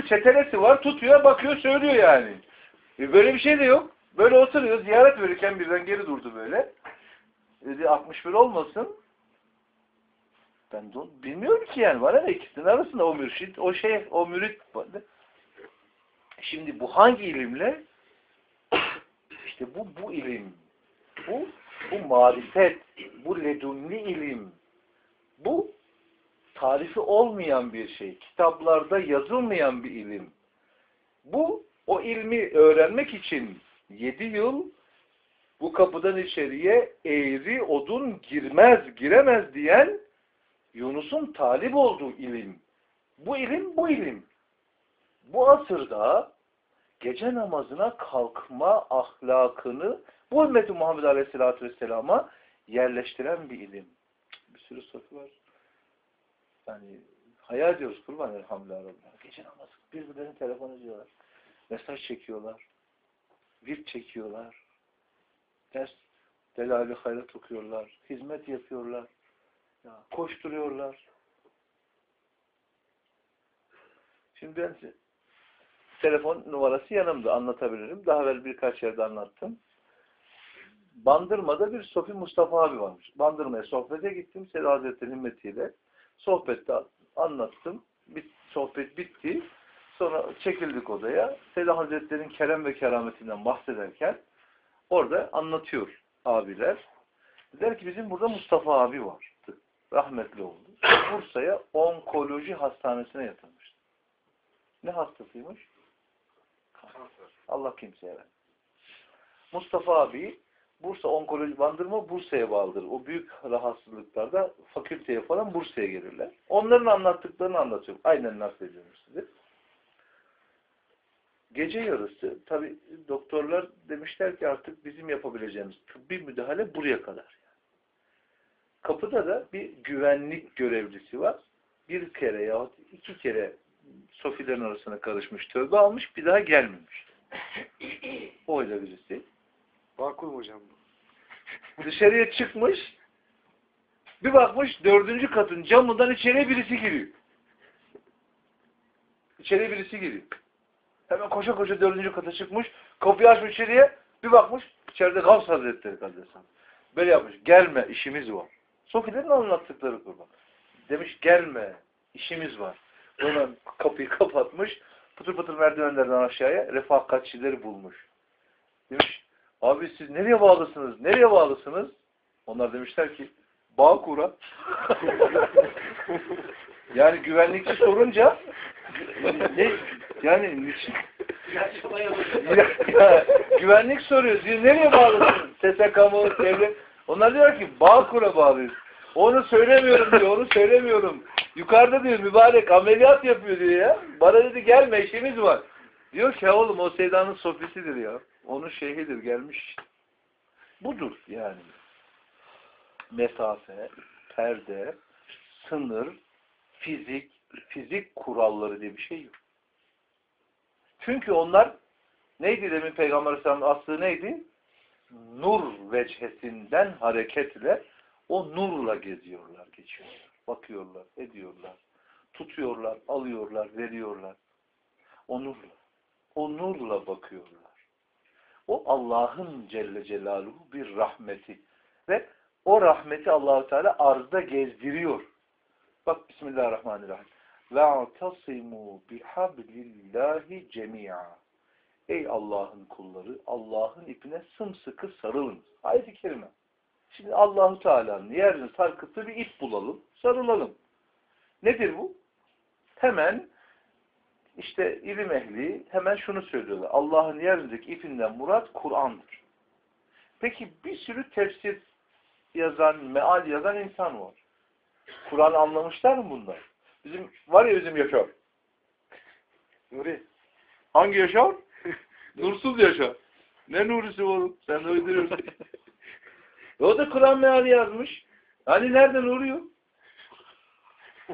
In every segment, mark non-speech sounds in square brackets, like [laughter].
mu? Çetelesi var, tutuyor, bakıyor, söylüyor yani. E böyle bir şey de yok. Böyle oturuyor, ziyaret verirken birden geri durdu böyle. Dedi 61 olmasın. Ben de bilmiyorum ki yani. Bana ne ikisinin arasında o mürşit, o şey, o mürit. Şimdi bu hangi ilimle? [coughs] İşte bu, bu ilim. Bu, bu marifet. Bu ledunni ilim. Bu tarifi olmayan bir şey. Kitaplarda yazılmayan bir ilim. Bu o ilmi öğrenmek için yedi yıl bu kapıdan içeriye eğri odun girmez, giremez diyen Yunus'un talip olduğu ilim. Bu ilim, bu ilim. Bu asırda gece namazına kalkma ahlakını bu ümmeti Muhammed Aleyhisselatü Vesselam'a yerleştiren bir ilim. Bir sürü soru var. Yani hayal ediyoruz kurban elhamdülillah. Gece namazı birbirlerine telefon ediyorlar. Mesaj çekiyorlar. Virt çekiyorlar. Ders, delali hayrat okuyorlar. Hizmet yapıyorlar. Ya, koşturuyorlar. Şimdi ben telefon numarası yanımda anlatabilirim. Daha evvel birkaç yerde anlattım. Bandırma'da bir Sofi Mustafa abi varmış. Bandırma'ya sohbete gittim. Seydi Hazretleri himmetiyle. Sohbette anlattım. Bir sohbet bitti. Sonra çekildik odaya. Seydi Hazretleri'nin kerem ve kerametinden bahsederken orada anlatıyor abiler. Der ki bizim burada Mustafa abi vardı. Rahmetli oldu. Bursa'ya onkoloji hastanesine yatırmıştı. Ne hastasıymış? Allah kimseye ver. Mustafa abi Bursa Onkoloji Bandırma Bursa'ya bağlıdır. O büyük rahatsızlıklarda fakülteye falan Bursa'ya gelirler. Onların anlattıklarını anlatıyorum. Aynen naklediyorum size. Gece yarısı tabi doktorlar demişler ki artık bizim yapabileceğimiz tıbbi müdahale buraya kadar. Kapıda da bir güvenlik görevlisi var. Bir kere yahut iki kere sofilerin arasına karışmış, tövbe almış, bir daha gelmemiş. O öyle birisi. Vakum hocam bu. Dışarıya çıkmış, bir bakmış dördüncü katın camından içeriye birisi giriyor. İçeriye birisi giriyor. Hemen koşa koşa dördüncü kata çıkmış, kapıyı açmış içeriye, bir bakmış içeride Gavs Hazretleri Kadesan. Böyle yapmış, gelme işimiz var. Sofilerin anlattıkları kurban. Demiş gelme, işimiz var. Hemen kapıyı kapatmış, pıtır pıtır merdivenlerden aşağıya refakatçileri bulmuş. Demiş, abi siz nereye bağlısınız, nereye bağlısınız? Onlar demişler ki, Bağkur'a. [laughs] yani güvenlikçi sorunca ne, yani niçin? ya, ya, güvenlik soruyor. Siz nereye bağlısınız? SSK mı? Devlet? Onlar diyor ki Bağkur'a bağlıyız. Onu söylemiyorum diyor. Onu söylemiyorum. Yukarıda diyor mübarek ameliyat yapıyor diyor ya. Bana dedi gelme işimiz var. Diyor ki oğlum o Seyda'nın sofisidir ya. Onun şeyhidir gelmiş. Budur yani. Mesafe, perde, sınır, fizik, fizik kuralları diye bir şey yok. Çünkü onlar neydi demin Peygamber Aleyhisselam'ın aslı neydi? Nur veçhesinden hareketle o nurla geziyorlar, geçiyorlar. Bakıyorlar, ediyorlar. Tutuyorlar, alıyorlar, veriyorlar. O nurla. O nurla bakıyorlar. O Allah'ın Celle Celaluhu bir rahmeti. Ve o rahmeti Allahu Teala arzda gezdiriyor. Bak Bismillahirrahmanirrahim. Ve atasimu bihablillahi cemi'a. Ey Allah'ın kulları, Allah'ın ipine sımsıkı sarılın. Ayet-i kerime. Şimdi Allahu Teala'nın yerini sarkıtı bir ip bulalım, sarılalım. Nedir bu? Hemen işte ilim ehli hemen şunu söylüyorlar. Allah'ın yerindeki ipinden murat Kur'an'dır. Peki bir sürü tefsir yazan, meal yazan insan var. Kur'an anlamışlar mı bunlar? Bizim var ya bizim Yaşar. Nuri. Hangi Yaşar? [laughs] Nursuz Yaşar. Ne nurisi oğlum? Sen de uyduruyorsun. [laughs] E o da Kur'an meali yazmış. Hani nerede nuru yok? E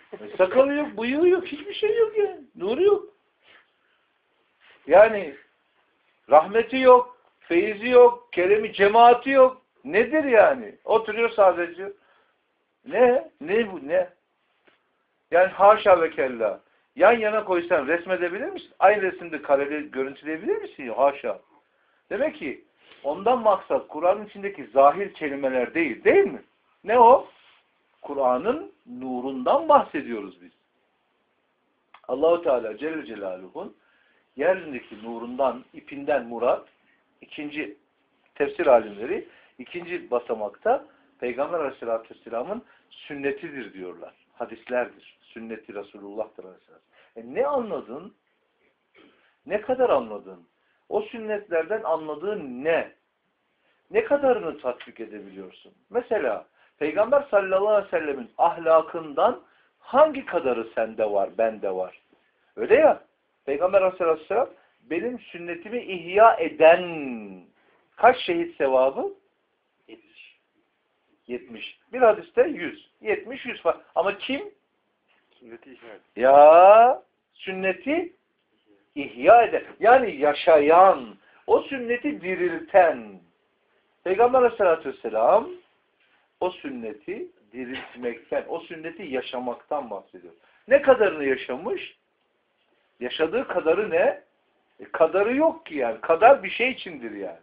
[laughs] sakalı yok, bıyığı yok, hiçbir şey yok ya. Nuru yok. Yani rahmeti yok, feyzi yok, keremi cemaati yok. Nedir yani? Oturuyor sadece. Ne? Ne bu? Ne? Yani haşa ve kella. yan yana koysan resmedebilir misin? Aynı resimde kareli görüntüleyebilir misin? Haşa. Demek ki ondan maksat Kur'an'ın içindeki zahir kelimeler değil. Değil mi? Ne o? Kur'an'ın nurundan bahsediyoruz biz. Allahu Teala Celle Celaluhu'nun yeryüzündeki nurundan, ipinden murat ikinci tefsir alimleri ikinci basamakta Peygamber Aleyhisselatü Vesselam'ın sünnetidir diyorlar. Hadislerdir. Sünneti Resulullah'tır Aleyhisselam. E ne anladın? Ne kadar anladın? O sünnetlerden anladığın ne? Ne kadarını tatbik edebiliyorsun? Mesela Peygamber sallallahu aleyhi ve sellemin ahlakından hangi kadarı sende var, bende var? Öyle ya. Peygamber aleyhissalatü vesselam benim sünnetimi ihya eden kaç şehit sevabı? 70. 70. Bir hadiste 100. 70, 100 falan. Ama kim? Sünneti ihya et. Ya sünneti ihya eden. Yani yaşayan, o sünneti dirilten. Peygamber aleyhissalatü vesselam o sünneti diriltmekten, o sünneti yaşamaktan bahsediyor. Ne kadarını yaşamış? Yaşadığı kadarı ne? E, kadarı yok ki yani. Kadar bir şey içindir yani.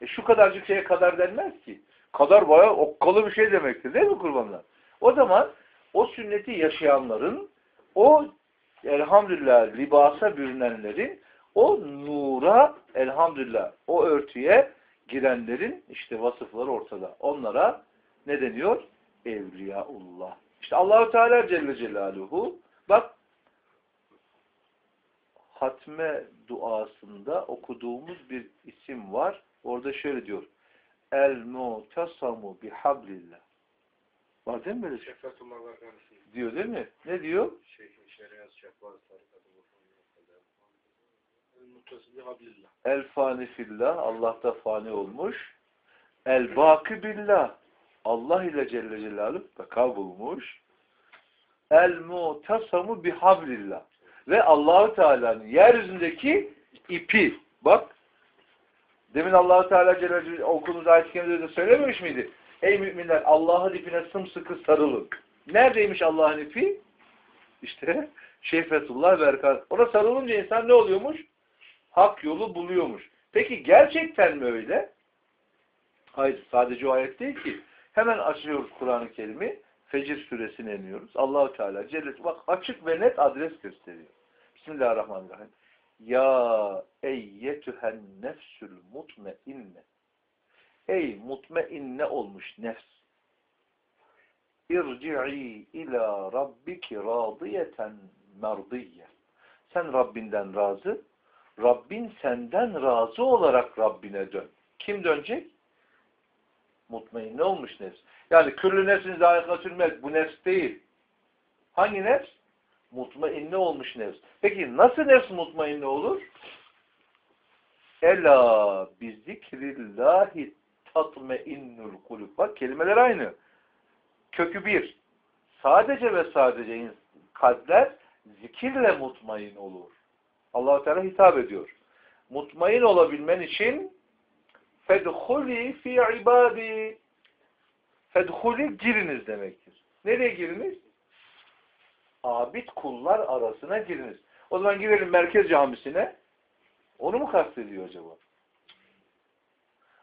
E, şu kadarcık şeye kadar denmez ki. Kadar bayağı okkalı bir şey demektir değil mi kurbanlar? O zaman o sünneti yaşayanların, o elhamdülillah libasa bürünenlerin, o nura elhamdülillah o örtüye girenlerin işte vasıfları ortada. Onlara ne deniyor? Evliyaullah. İşte Allahu Teala Celle Celaluhu bak hatme duasında okuduğumuz bir isim var. Orada şöyle diyor. El mutasamu bihablillah. Var değil mi böyle şey? Diyor değil mi? Ne diyor? Şeyhin şeriat. El fani fillah. Allah'ta fani olmuş. El baki billah. Allah ile Celle Celaluhu beka bulmuş. El mutasamu bihablillah. Ve Allahu Teala'nın yeryüzündeki ipi. Bak. Demin Allahu Teala Celle Celaluhu okuduğumuz kerimede de söylememiş miydi? Ey müminler Allah'ın ipine sımsıkı sarılın. Neredeymiş Allah'ın ipi? İşte şehvetullah ve erkan. Ona sarılınca insan ne oluyormuş? Hak yolu buluyormuş. Peki gerçekten mi öyle? Hayır. Sadece o ayet değil ki. Hemen açıyoruz Kur'an-ı Kerim'i. Fecir suresine iniyoruz. Allahu Teala Celle bak açık ve net adres gösteriyor. Bismillahirrahmanirrahim. Ya eyyetühen nefsül mutmeinne. Ey mutmeinne olmuş nefs. İrci'i ila rabbiki radiyeten merdiyye. Sen Rabbinden razı, Rabbin senden razı olarak Rabbine dön. Kim dönecek? Mutmainne olmuş nefs. Yani küllü nefsin zâikatül mevt. Bu nefs değil. Hangi nefs? Mutmainne olmuş nefs. Peki nasıl nefs mutmainne olur? Ela bi zikrillahi tatmeinnul kulub. Bak kelimeler aynı. Kökü bir. Sadece ve sadece kalpler zikirle mutmain olur. allah Teala hitap ediyor. Mutmain olabilmen için fedhuli fi ibadi fedhuli giriniz demektir. Nereye giriniz? Abid kullar arasına giriniz. O zaman girelim merkez camisine. Onu mu kastediyor acaba?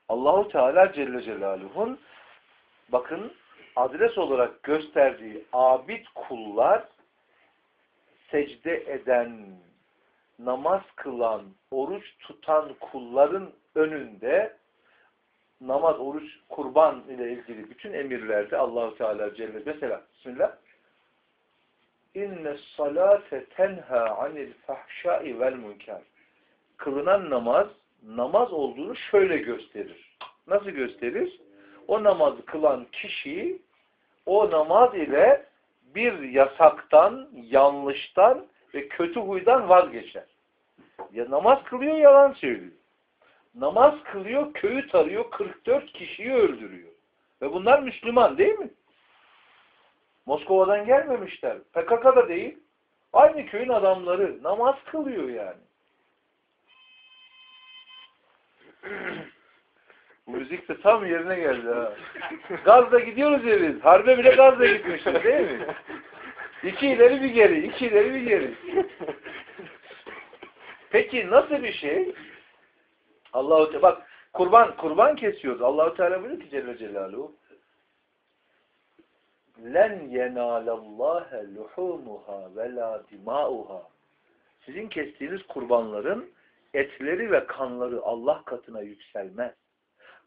Allahu Teala Celle Celaluhu'nun bakın adres olarak gösterdiği abid kullar secde eden, namaz kılan, oruç tutan kulların önünde namaz, oruç, kurban ile ilgili bütün emirlerde Allahu Teala Celle mesela Bismillah inne salate tenha anil fahşai vel münker kılınan namaz namaz olduğunu şöyle gösterir. Nasıl gösterir? O namazı kılan kişi o namaz ile bir yasaktan, yanlıştan ve kötü huydan vazgeçer. Ya namaz kılıyor, yalan söylüyor. Namaz kılıyor, köyü tarıyor, 44 kişiyi öldürüyor. Ve bunlar Müslüman değil mi? Moskova'dan gelmemişler. PKK'da değil. Aynı köyün adamları namaz kılıyor yani. [clears throat] Müzik de tam yerine geldi ha. Gazla gidiyoruz ya biz. Harbe bile gazla gitmişiz değil mi? İki ileri bir geri, iki ileri bir geri. Peki nasıl bir şey? Allahu Teala bak kurban kurban kesiyoruz. Allahu Teala buyuruyor ki Celle Celaluhu len yenalallahe luhumuha ve la dimauha sizin kestiğiniz kurbanların etleri ve kanları Allah katına yükselmez.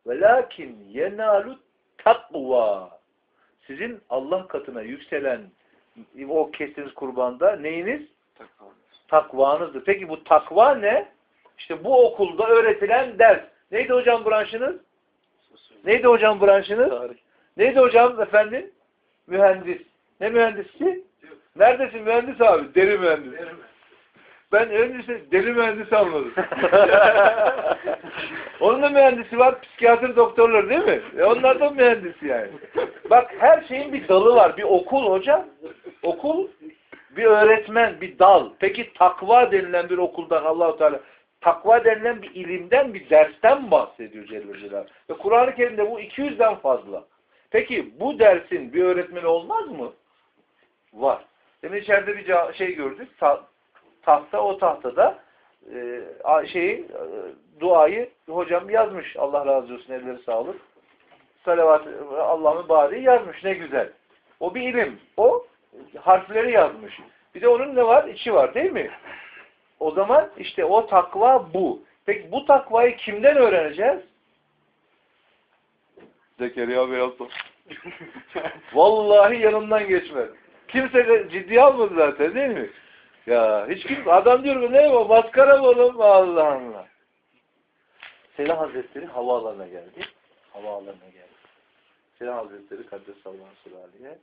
Velakin yenalu takva sizin Allah katına yükselen o kestiğiniz kurbanda neyiniz? Takvanızdır. Peki bu takva ne? İşte bu okulda öğretilen ders. Neydi hocam branşınız? Neydi hocam branşınız? Neydi hocam efendim? Mühendis. Ne mühendisi? Neredesin mühendis abi? Deri mühendis. Ben öncesi deri mühendisi almadım. [laughs] Onun da mühendisi var. Psikiyatri doktorları değil mi? E onlar da mühendisi yani. Bak her şeyin bir dalı var. Bir okul hocam. Okul bir öğretmen, bir dal. Peki takva denilen bir okuldan Allahu Teala takva denilen bir ilimden, bir dersten bahsediyor Celle Celaluhu. Ve Kur'an-ı Kerim'de bu 200'den fazla. Peki bu dersin bir öğretmeni olmaz mı? Var. Demin içeride bir şey gördük. Ta- tahta o tahtada e, şeyi e, duayı hocam yazmış. Allah razı olsun elleri sağlık. Salavat Allah'ın bari yazmış. Ne güzel. O bir ilim. O harfleri yazmış. Bir de onun ne var? İçi var değil mi? O zaman işte o takva bu. Peki bu takvayı kimden öğreneceğiz? Zekeriya Beyazlı. [laughs] Vallahi yanımdan geçmez. Kimse de ciddiye almadı zaten değil mi? Ya hiç kimse, adam diyor ki ne bu maskara mı oğlum? Allah Allah. Hazretleri havaalanına geldi. Havaalanına geldi. Selah Hazretleri Kaddesallahu aleyhi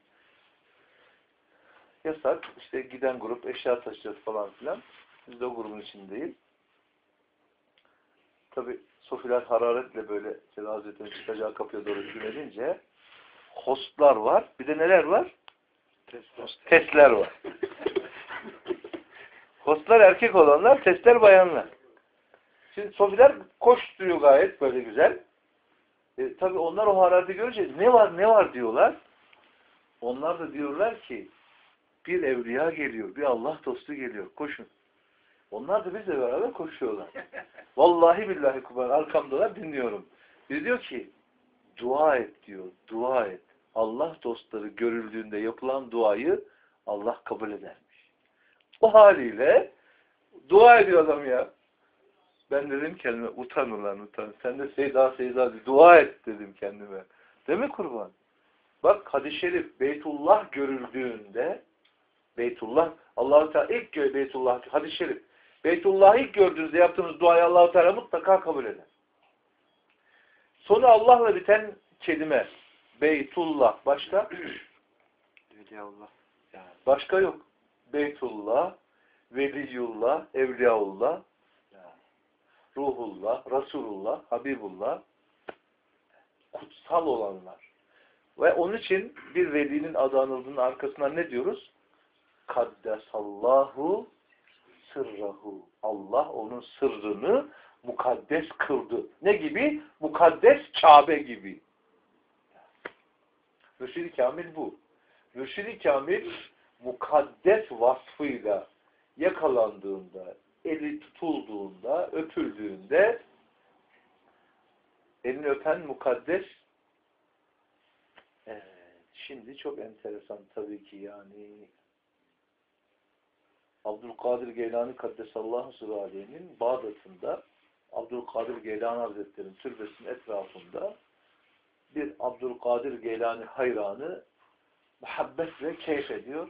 Yasak. işte giden grup eşya taşıyacağız falan filan. Biz de o grubun içindeyiz. Tabi sofiler hararetle böyle Hazretleri'nin çıkacağı kapıya doğru edince hostlar var. Bir de neler var? Testler var. Hostlar erkek olanlar, testler bayanlar. Şimdi sofiler koşturuyor gayet böyle güzel. E, tabii onlar o harareti görünce ne var ne var diyorlar. Onlar da diyorlar ki bir evliya geliyor, bir Allah dostu geliyor. Koşun. Onlar da bizle beraber koşuyorlar. Vallahi billahi kubar arkamdalar dinliyorum. Bir diyor ki dua et diyor. Dua et. Allah dostları görüldüğünde yapılan duayı Allah kabul edermiş. O haliyle dua ediyor adam ya. Ben dedim kendime utan ulan utan. Sen de Seyda Seyda dua et dedim kendime. Değil mi kurban? Bak hadis-i şerif Beytullah görüldüğünde Beytullah Allah-u Teala ilk Beytullah hadis-i şerif Beytullah'ı ilk gördüğünüzde yaptığınız duayı Allah-u Teala mutlaka kabul eder. Sonu Allah'la biten kelime Beytullah başka? Evliyaullah. Yani başka yok. Beytullah, Veliyullah, Evliyaullah, Ruhullah, Resulullah, Habibullah kutsal olanlar. Ve onun için bir velinin adı anıldığının arkasına ne diyoruz? Kaddesallahu sırrahu. Allah onun sırrını mukaddes kıldı. Ne gibi? Mukaddes Kabe gibi. Mürşid-i Kamil bu. Mürşid-i Kamil mukaddes vasfıyla yakalandığında, eli tutulduğunda, öpüldüğünde elini öpen mukaddes evet, şimdi çok enteresan tabii ki yani Abdülkadir Geylani Kaddesallahu Süraliye'nin Bağdat'ında Abdülkadir Geylani Hazretleri'nin türbesinin etrafında bir Abdülkadir Geylani hayranı muhabbetle keyif ediyor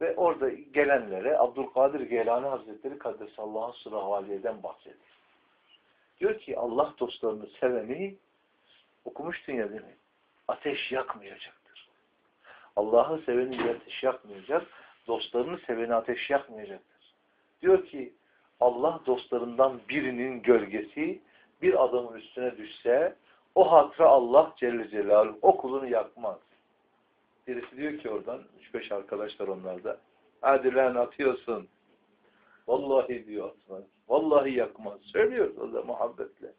ve orada gelenlere Abdülkadir Geylani Hazretleri Kaddesallahu Süraliye'den bahsediyor. Diyor ki Allah dostlarını seveni okumuştun ya değil mi? Ateş yakmayacaktır. Allah'ı seveni ateş yakmayacak, dostlarını seveni ateş yakmayacaktır. Diyor ki Allah dostlarından birinin gölgesi bir adamın üstüne düşse o hatıra Allah Celle Celaluhu o kulunu yakmaz. Birisi diyor ki oradan 3-5 arkadaşlar onlarda hadi atıyorsun. Vallahi diyor atmaz. Vallahi yakmaz. Söylüyor o da muhabbetle.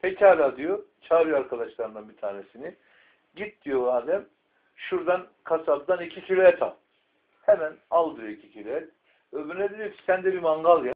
Pekala diyor. Çağırıyor arkadaşlarından bir tanesini. Git diyor Adem şuradan kasaptan 2 kilo et al. Hemen al diyor iki kilo et. Öbürüne diyor ki sen de bir mangal yak.